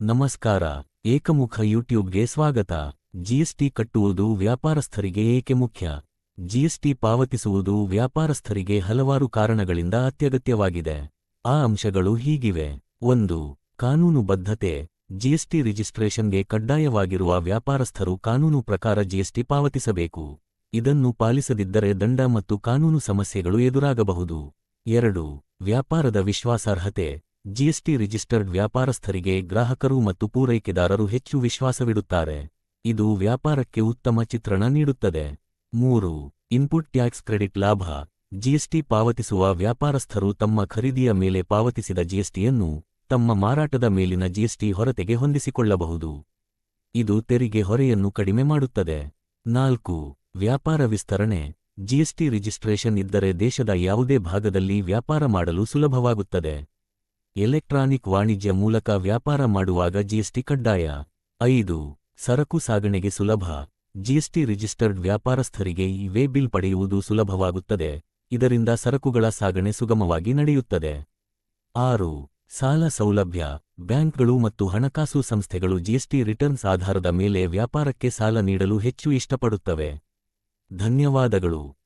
ನಮಸ್ಕಾರ, ಏಕಮುಖ ಯೂಟ್ಯೂಬ್ಗೆ ಸ್ವಾಗತ. ಜಿಎಸ್ಟಿ ಕಟ್ಟುವುದು ವ್ಯಾಪಾರಸ್ಥರಿಗೆ ಏಕೆ ಮುಖ್ಯ? ಜಿಎಸ್ಟಿ ಪಾವತಿಸುವುದು ವ್ಯಾಪಾರಸ್ಥರಿಗೆ ಹಲವಾರು ಕಾರಣಗಳಿಂದ ಅತ್ಯಗತ್ಯವಾಗಿದೆ. ಆ ಅಂಶಗಳು ಹೀಗಿವೆ. ಒಂದು, ಕಾನೂನು ಬದ್ಧತೆ. ಜಿಎಸ್ಟಿ ರಿಜಿಸ್ಟ್ರೇಷನ್ಗೆ ಕಡ್ಡಾಯವಾಗಿರುವ ವ್ಯಾಪಾರಸ್ಥರು ಕಾನೂನು ಪ್ರಕಾರ ಜಿಎಸ್ಟಿ ಪಾವತಿಸಬೇಕು. ಇದನ್ನು ಪಾಲಿಸದಿದ್ದರೆ ದಂಡ ಮತ್ತು ಕಾನೂನು ಸಮಸ್ಯೆಗಳು ಎದುರಾಗಬಹುದು. ಎರಡು, ವ್ಯಾಪಾರದ ವಿಶ್ವಾಸಾರ್ಹತೆ. ಜಿಎಸ್ಟಿ ರಿಜಿಸ್ಟರ್ಡ್ ವ್ಯಾಪಾರಸ್ಥರಿಗೆ ಗ್ರಾಹಕರು ಮತ್ತು ಪೂರೈಕೆದಾರರು ಹೆಚ್ಚು ವಿಶ್ವಾಸವಿಡುತ್ತಾರೆ. ಇದು ವ್ಯಾಪಾರಕ್ಕೆ ಉತ್ತಮ ಚಿತ್ರಣ ನೀಡುತ್ತದೆ. ಮೂರು, ಇನ್ಪುಟ್ ಟ್ಯಾಕ್ಸ್ ಕ್ರೆಡಿಟ್ ಲಾಭ. ಜಿಎಸ್ಟಿ ಪಾವತಿಸುವ ವ್ಯಾಪಾರಸ್ಥರು ತಮ್ಮ ಖರೀದಿಯ ಮೇಲೆ ಪಾವತಿಸಿದ ಜಿಎಸ್ಟಿಯನ್ನು ತಮ್ಮ ಮಾರಾಟದ ಮೇಲಿನ ಜಿಎಸ್ಟಿ ಹೊರತೆಗೆ ಹೊಂದಿಸಿಕೊಳ್ಳಬಹುದು. ಇದು ತೆರಿಗೆ ಹೊರೆಯನ್ನು ಕಡಿಮೆ ಮಾಡುತ್ತದೆ. ನಾಲ್ಕು, ವ್ಯಾಪಾರ ವಿಸ್ತರಣೆ. ಜಿಎಸ್ಟಿ ರಿಜಿಸ್ಟ್ರೇಷನ್ ಇದ್ದರೆ ದೇಶದ ಯಾವುದೇ ಭಾಗದಲ್ಲಿ ವ್ಯಾಪಾರ ಮಾಡಲು ಸುಲಭವಾಗುತ್ತದೆ. ಎಲೆಕ್ಟ್ರಾನಿಕ್ ವಾಣಿಜ್ಯ ಮೂಲಕ ವ್ಯಾಪಾರ ಮಾಡುವಾಗ ಜಿಎಸ್ಟಿ ಕಡ್ಡಾಯ. ಐದು, ಸರಕು ಸಾಗಣೆಗೆ ಸುಲಭ. ಜಿಎಸ್ಟಿ ರಿಜಿಸ್ಟರ್ಡ್ ವ್ಯಾಪಾರಸ್ಥರಿಗೆ ಈ ವೇ ಬಿಲ್ ಪಡೆಯುವುದು ಸುಲಭವಾಗುತ್ತದೆ. ಇದರಿಂದ ಸರಕುಗಳ ಸಾಗಣೆ ಸುಗಮವಾಗಿ ನಡೆಯುತ್ತದೆ. ಆರು, ಸಾಲ ಸೌಲಭ್ಯ. ಬ್ಯಾಂಕ್ಗಳು ಮತ್ತು ಹಣಕಾಸು ಸಂಸ್ಥೆಗಳು ಜಿಎಸ್ಟಿ ರಿಟರ್ನ್ಸ್ ಆಧಾರದ ಮೇಲೆ ವ್ಯಾಪಾರಕ್ಕೆ ಸಾಲ ನೀಡಲು ಹೆಚ್ಚು ಇಷ್ಟಪಡುತ್ತವೆ. ಧನ್ಯವಾದಗಳು.